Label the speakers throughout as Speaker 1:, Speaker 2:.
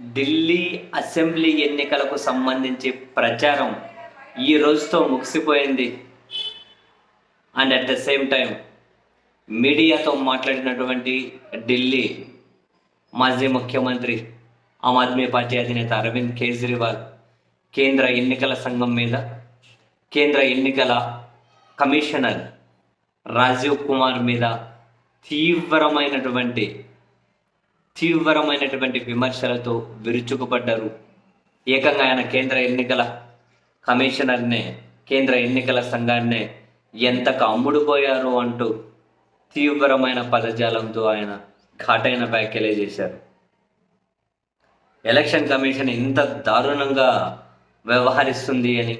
Speaker 1: Delhi assembly ఎన్నికలకు సంబంధించి ప్రచారం ఈ రోజుతో ముగిసిపోయింది. And at the same time మీడియాతో మాట్లాడినటువంటి ఢిల్లీ మాజీ ముఖ్యమంత్రి ఆమ్ ఆద్మీ పార్టీ అధినేత అరవింద్ కేజ్రీవాల్ కేంద్ర ఎన్నికల సంఘం మీద కేంద్ర ఎన్నికల కమిషనర్ రాజీవ్ కుమార్ మీద తీవ్రమైనటువంటి తీవ్రమైనటువంటి విమర్శలతో విరుచుకుపడ్డారు. ఏకంగా ఆయన కేంద్ర ఎన్నికల కమిషనర్నే కేంద్ర ఎన్నికల సంఘాన్నే ఎంతకు అమ్ముడుపోయారు అంటూ తీవ్రమైన పదజాలంతో ఆయన ఘాటైన వ్యాఖ్యలే చేశారు. ఎలక్షన్ కమిషన్ ఇంత దారుణంగా వ్యవహరిస్తుంది అని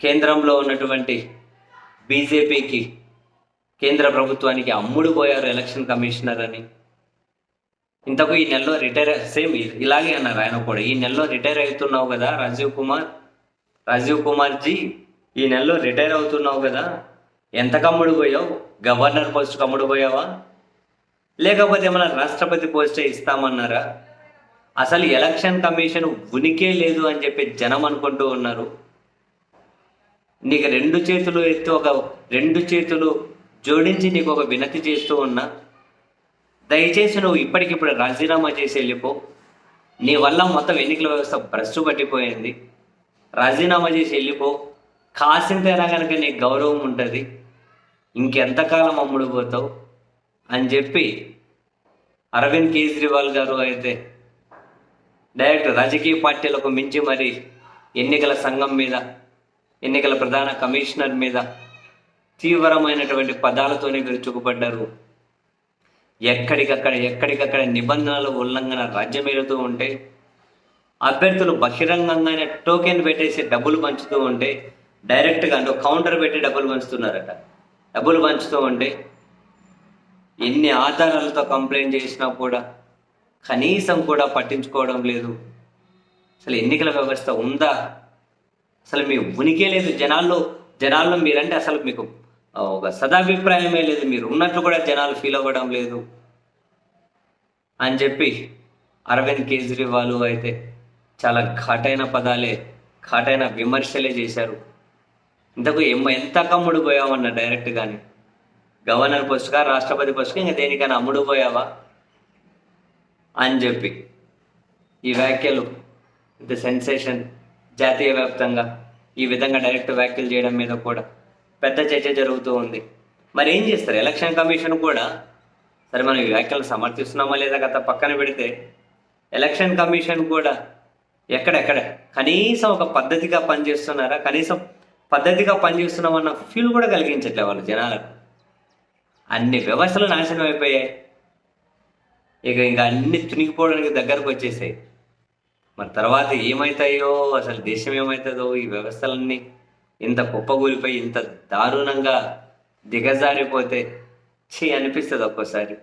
Speaker 1: కేంద్రంలో ఉన్నటువంటి బీజేపీకి కేంద్ర ప్రభుత్వానికి అమ్ముడుపోయారు ఎలక్షన్ కమిషనర్ అని. ఇంతకు ఈ నెలలో రిటైర్ సేమ్ ఇలాగే అన్నారు ఆయన కూడా. ఈ నెలలో రిటైర్ అవుతున్నావు కదా రాజీవ్ కుమార్. రాజీవ్ కుమార్ జీ ఈ నెలలో రిటైర్ అవుతున్నావు కదా. ఎంత కమ్ముడు పోయావు? Governor post కమ్ముడు పోయావా? లేకపోతే ఏమైనా రాష్ట్రపతి పోస్టే ఇస్తామన్నారా? అసలు ఎలక్షన్ కమిషన్ ఉనికే లేదు అని చెప్పి జనం అనుకుంటూ ఉన్నారు. నీకు రెండు చేతులు ఎత్తి ఒక రెండు చేతులు జోడించి నీకు ఒక వినతి చేస్తూ ఉన్నా. దయచేసి నువ్వు ఇప్పటికిప్పుడు రాజీనామా చేసి వెళ్ళిపో. నీ వల్ల మొత్తం ఎన్నికల వ్యవస్థ భ్రష్టు పట్టిపోయింది. రాజీనామా చేసి వెళ్ళిపో. కాసింతైనా కనుక నీకు గౌరవం ఉంటుంది. ఇంకెంతకాలం అమ్ముడు పోతావు? అని చెప్పి అరవింద్ కేజ్రీవాల్ గారు అయితే డైరెక్ట్ రాజకీయ పార్టీలకు మించి మరి ఎన్నికల సంఘం మీద ఎన్నికల ప్రధాన కమిషనర్ మీద తీవ్రమైనటువంటి పదాలతోనే విరుచుకుపడ్డారు ఎక్కడికక్కడ ఎక్కడికక్కడ నిబంధనల ఉల్లంఘన రాజ్యమేలుతూ ఉంటే అభ్యర్థులు బహిరంగంగానే టోకెన్ పెట్టేసి డబ్బులు పంచుతూ ఉంటే డైరెక్ట్గా అంటే కౌంటర్ పెట్టి డబ్బులు పంచుతున్నారట. డబ్బులు పంచుతూ ఉంటే ఎన్ని ఆధారాలతో కంప్లైంట్ చేసినా కూడా కనీసం కూడా పట్టించుకోవడం లేదు. అసలు ఎన్నికల వ్యవస్థ ఉందా? అసలు మీ ఉనికే లేదు జనాల్లో జనాల్లో మీరంటే అసలు మీకు ఒక సదాభిప్రాయమే లేదు. మీరు ఉన్నట్లు కూడా జనాలు ఫీల్ అవ్వడం లేదు. అని చెప్పి అరవింద్ కేజ్రీవాల్ అయితే చాలా ఘాటైన పదాలే ఘాటైన విమర్శలే చేశారు. ఇంతకు ఎమ్మ ఎంత కమ్ముడు పోయావన్న డైరెక్ట్ కానీ గవర్నర్ పోస్ట్గా రాష్ట్రపతి పోస్ట్గా ఇంకా దేనికైనా అమ్ముడు పోయావా? అని చెప్పి ఈ వ్యాఖ్యలు ఇంత సెన్సేషన్ జాతీయ వ్యాప్తంగా ఈ విధంగా డైరెక్ట్ వ్యాఖ్యలు చేయడం మీద కూడా పెద్ద చర్చ జరుగుతూ ఉంది. మరి ఏం చేస్తారు? ఎలక్షన్ కమిషన్ కూడా సరే మనం ఈ వ్యాఖ్యలు సమర్థిస్తున్నామా లేదా గత పక్కన పెడితే ఎలక్షన్ కమిషన్ కూడా ఎక్కడెక్కడ కనీసం ఒక పద్ధతిగా పనిచేస్తున్నారా? కనీసం పద్ధతిగా పనిచేస్తున్నామన్న ఫీల్ కూడా కలిగించట్లే వాళ్ళు జనాలకు. అన్ని వ్యవస్థలు నాశనం అయిపోయాయి. ఇక ఇంకా అన్ని తునిగిపోవడానికి దగ్గరకు వచ్చేసాయి. మరి తర్వాత ఏమవుతాయో అసలు దేశం ఏమవుతుందో ఈ వ్యవస్థలన్నీ ఇంత కుప్పగూలిపోయి ఇంత దారుణంగా దిగజారిపోతే చీ అనిపిస్తుంది ఒక్కోసారి.